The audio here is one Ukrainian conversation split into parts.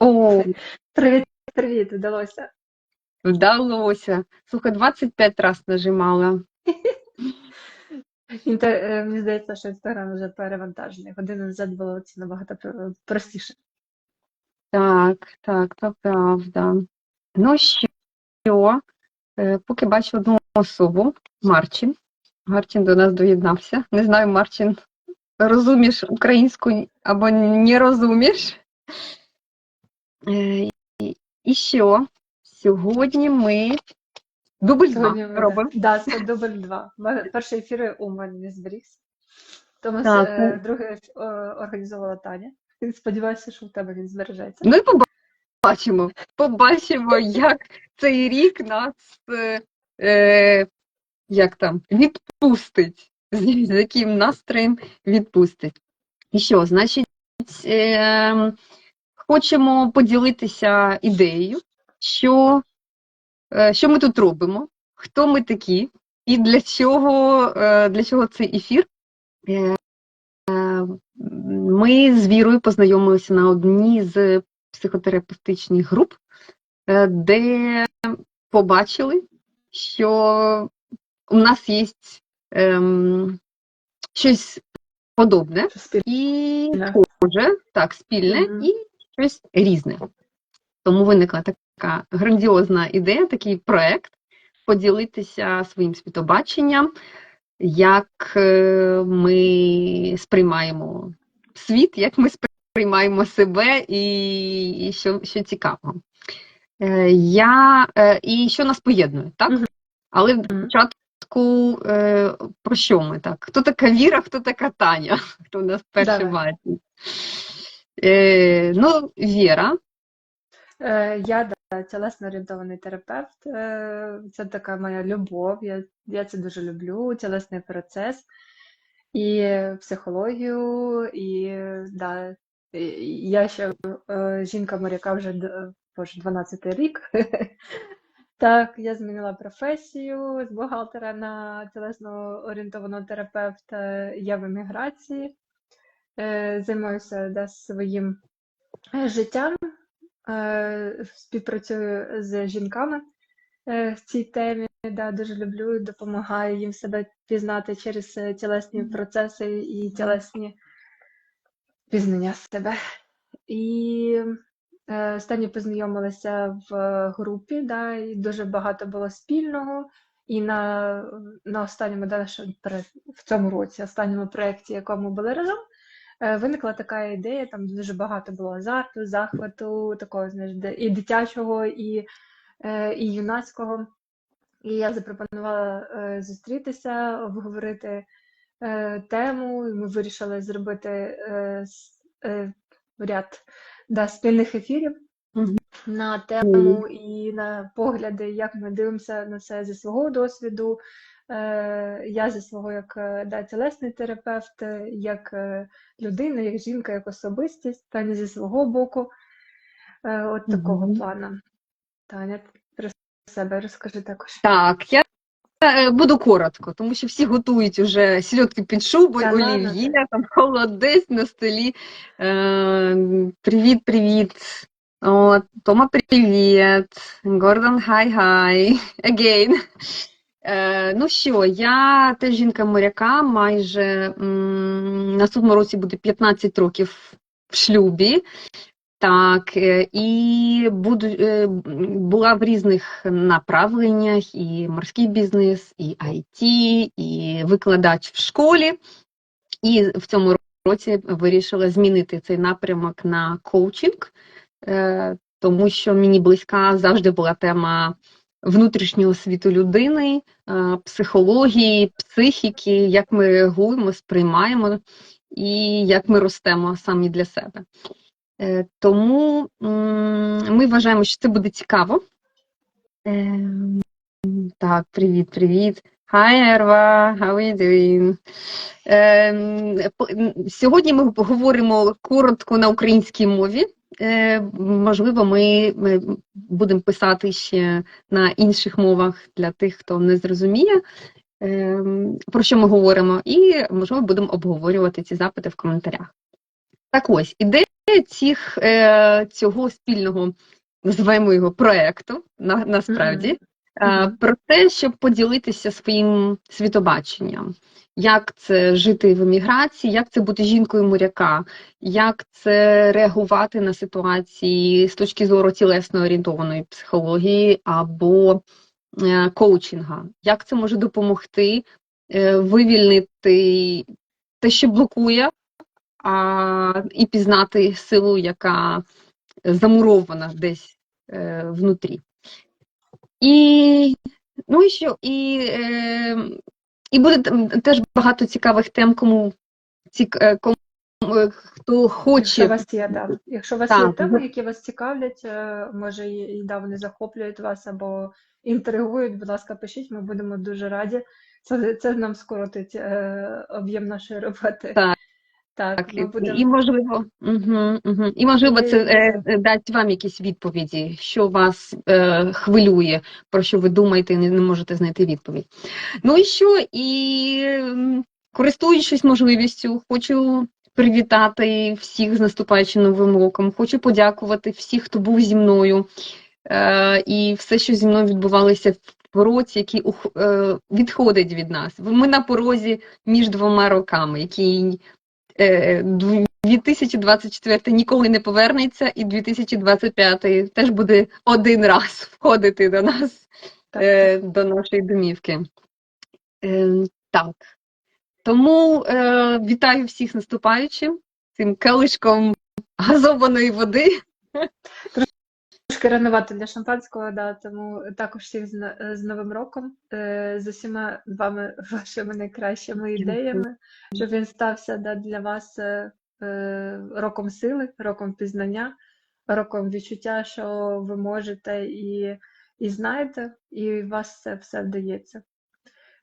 О, Привіт, привіт, вдалося. вдалося. Слухай, 25 раз нажимала. Інте- е, Мені здається, що інстаграм вже перевантажений. Годину назад було це набагато простіше. Так, так, це правда. Ну що, е, поки бачу одну особу, Марчин. Марчин до нас доєднався. Не знаю, Марчин, розумієш українську або не розумієш. Е, І, що? Сьогодні ми дубль Сьогодні два ми- робимо. Да, це дубль два. Перший ефір у мене не зберігся. Тому Так, е, ну. другий е, організувала Таня. Сподіваюся, що в тебе він збережеться. Ну і побачимо. Побачимо, як цей рік нас е, як там, відпустить, з, з яким настроєм відпустить. І що, значить, е, хочемо поділитися ідеєю, що, е, що ми тут робимо, хто ми такі, і для чого, е, для чого цей ефір. Е, ми з Вірою познайомилися на одній з психотерапевтичних груп, де побачили, що у нас є ем, щось подобне і схоже, так, спільне, Мгм. і щось різне. Тому виникла така грандіозна ідея, такий проект поділитися своїм світобаченням, як е, ми сприймаємо світ, як ми сприймаємо себе, і, і що, що цікаво. Е, Я, е, і що нас поєднує, так? Мгм. Але спочатку е, про що ми так? Хто така Віра, хто така Таня? Хто нас Давай. бачить? Е, ну, Віра, Е, Я да, тілесно орієнтований терапевт. Е, Це така моя любов. Я, я це дуже люблю, тілесний процес, і психологію, і да, я ще е, жінка моряка вже боже, 12 рік. Так, я змінила професію з бухгалтера на тілесно орієнтованого терапевта. Я в еміграції, займаюся да, своїм е, життям, е, співпрацюю з жінками е, в цій темі. Да, дуже люблю і допомагаю їм себе пізнати через е, тілесні процеси і тілесні пізнання себе. І е, останнє познайомилися в групі, да, і дуже багато було спільного. І на, на останньому да, в цьому році, останньому проєкті, якому були разом, е, виникла така ідея, там дуже багато було азарту, захвату, такого, знаєш, і дитячого, і, е, і юнацького. І я запропонувала е, зустрітися, обговорити е, тему, і ми вирішили зробити е, е, ряд да, спільних ефірів на тему і на погляди, як ми дивимося на це зі свого досвіду. Е, Я зі свого як е, да, тілесний терапевт, е, як людина, як жінка, як особистість, Таня зі свого боку. От такого Мгм. плану. Таня, про себе розкажи також. Так, я буду коротко, тому що всі готують уже сільотки під шубою, олів'є, там холодець на столі. Привіт, привіт. О, Тома, привіт. Гордон, хай-хай. Again. Е, ну що, я теж жінка моряка, майже м, наступному році буде 15 років в шлюбі. Так, е, і буду, е, була в різних направленнях: і морський бізнес, і IT, і викладач в школі. І в цьому році вирішила змінити цей напрямок на коучинг, тому що мені близька завжди була тема внутрішнього світу людини, е, психології, психіки, як ми реагуємо, сприймаємо і як ми ростемо самі для себе. Е, Тому ми вважаємо, що це буде цікаво. Ем, Так, привіт, привіт. Hi, Ерва, how are you doing? Ем, Сьогодні ми поговоримо коротко на українській мові. Е, Можливо, ми будемо писати ще на інших мовах для тих, хто не зрозуміє, ем, про що ми говоримо, і можливо будемо обговорювати ці запити в коментарях. Так ось, ідея цих, е, цього спільного, називаємо його проєкту, на, насправді. Про те, щоб поділитися своїм світобаченням. Як це жити в еміграції, як це бути жінкою моряка, як це реагувати на ситуації з точки зору тілесно орієнтованої психології або е, коучинга, як це може допомогти е, вивільнити те, що блокує, а, і пізнати силу, яка замурована десь е, внутрі. І, ну і що? І, е, і буде теж багато цікавих тем, кому, цік, е, кому е, хто хоче. Якщо вас є, да. Якщо вас Так. є теми, які вас цікавлять, е, може і да, вони захоплюють вас або інтригують, будь ласка, пишіть, ми будемо дуже раді. Це, це нам скоротить е, об'єм нашої роботи. Так. Так, ми і, будемо і можливо, угу, угу. і можливо, це е, е, дасть вам якісь відповіді, що вас е, хвилює, про що ви думаєте, і не, не можете знайти відповідь. Ну і що? І користуючись можливістю, хочу привітати всіх з наступаючим новим роком. Хочу подякувати всіх, хто був зі мною. Е, і все, що зі мною відбувалося в році, який е, відходить від нас. Ми на порозі між двома роками, який 2024 ніколи не повернеться, і 2025 теж буде один раз входити до нас, так, е, до нашої домівки. Е, так. Тому е, вітаю всіх наступаючим, цим келишком газованої води. Трошки ранувато для шампанського, да, тому також всіх з, з Новим роком, е, з усіма вами, вашими найкращими ідеями, щоб він стався да, для вас е, е, роком сили, роком пізнання, роком відчуття, що ви можете і, і знаєте, і у вас це все вдається.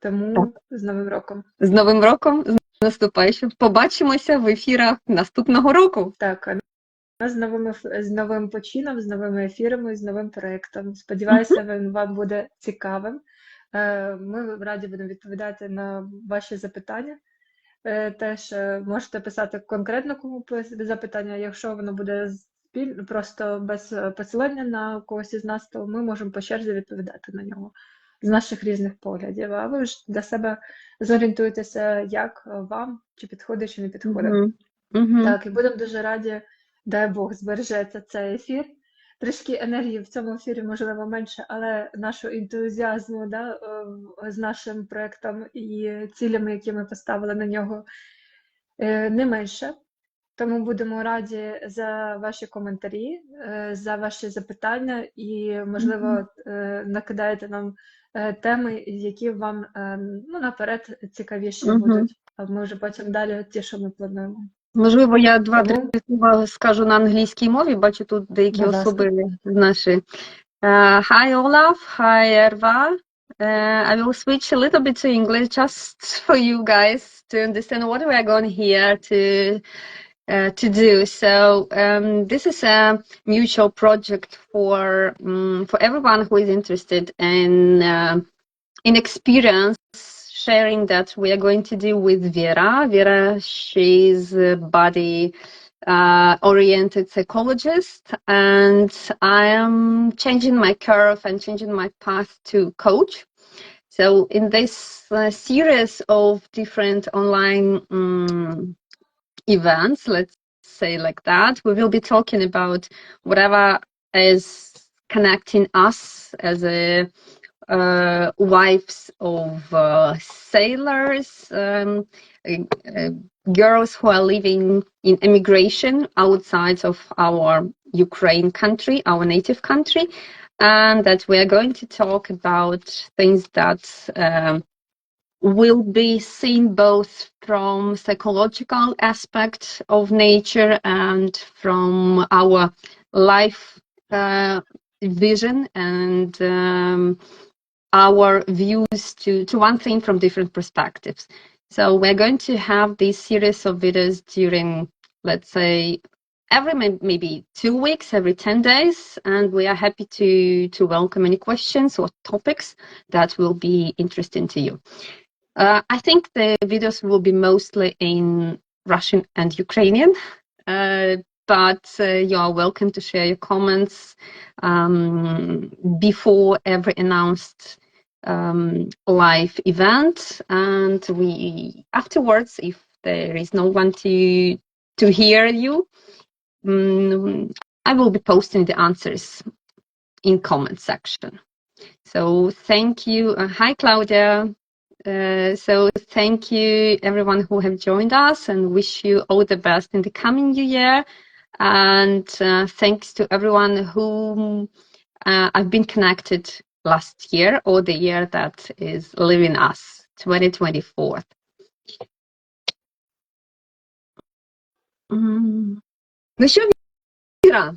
Тому з Новим роком. З Новим роком, з наступаючим. Побачимося в ефірах наступного року. Так, з новим, еф- з новим почином, з новими ефірами, з новим проєктом. Сподіваюся, він вам буде цікавим. Е, Ми раді будемо відповідати на ваші запитання. Е, Теж е, можете писати конкретно кому запитання. Якщо воно буде спіль- просто без посилання на когось із нас, то ми можемо по черзі відповідати на нього з наших різних поглядів. А ви ж для себе зорієнтуєтеся, як вам, чи підходить, чи не підходить. Мгм. Мгм. Так, і будемо дуже раді, дай Бог, збережеться цей ефір. Трішки енергії в цьому ефірі, можливо, менше, але нашого ентузіазму да, е, з нашим проєктом і цілями, які ми поставили на нього, е, не менше. Тому будемо раді за ваші коментарі, е, за ваші запитання і, можливо, накидаєте нам теми, які вам е, ну, наперед цікавіші будуть. А ми вже потім далі ті, що ми плануємо. Можливо, я два-три Тому- слова скажу на англійській мові. Бачу тут деякі Будь ласка. особи з нашої. Uh, hi Olaf, hi Erva. Uh, I will switch a little bit to English just for you guys to understand what we are going here to uh, to do. So um, this is a mutual project for um, for everyone who is interested in uh, in experience sharing that we are going to do with Vera. Vera, she's a body uh, oriented psychologist, and I am changing my curve and changing my path to coach. So, in this uh, series of different online um, events, let's say like that, we will be talking about whatever is connecting us as a uh, wives of uh, sailors, um, uh, girls who are living in immigration outside of our Ukraine country, our native country, and that we are going to talk about things that um, will be seen both from psychological aspect of nature and from our life uh, vision and um, our views to, to one thing from different perspectives. So we're going to have this series of videos during, let's say, every maybe two weeks, every 10 days, and we are happy to, to welcome any questions or topics that will be interesting to you. Uh, I think the videos will be mostly in Russian and Ukrainian. uh, but uh, you are welcome to share your comments um, before every announced um, live event, and we afterwards, if there is no one to to hear you, mm, I will be posting the answers in comment section. So thank you. Uh, hi, Claudia. Uh, so thank you everyone who have joined us and wish you all the best in the coming new year. And uh, thanks to everyone who uh, I've been connected last year or the year that is leaving us, 2024. М. Ну що, Віра,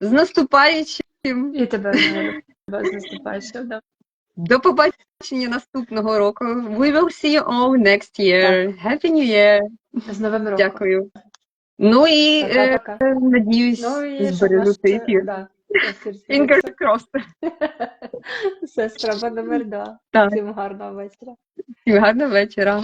з наступаючим. І тебе моя люба, з наступаючим. да. До побачення наступного року. We will see you all next year. Happy New Year. З Новим роком. Дякую. Ну і е, Пока-пока. надіюсь, Ну і збережу цей ефір. да, crossed. Все, номер два. Всім гарного вечора. Всім гарного вечора.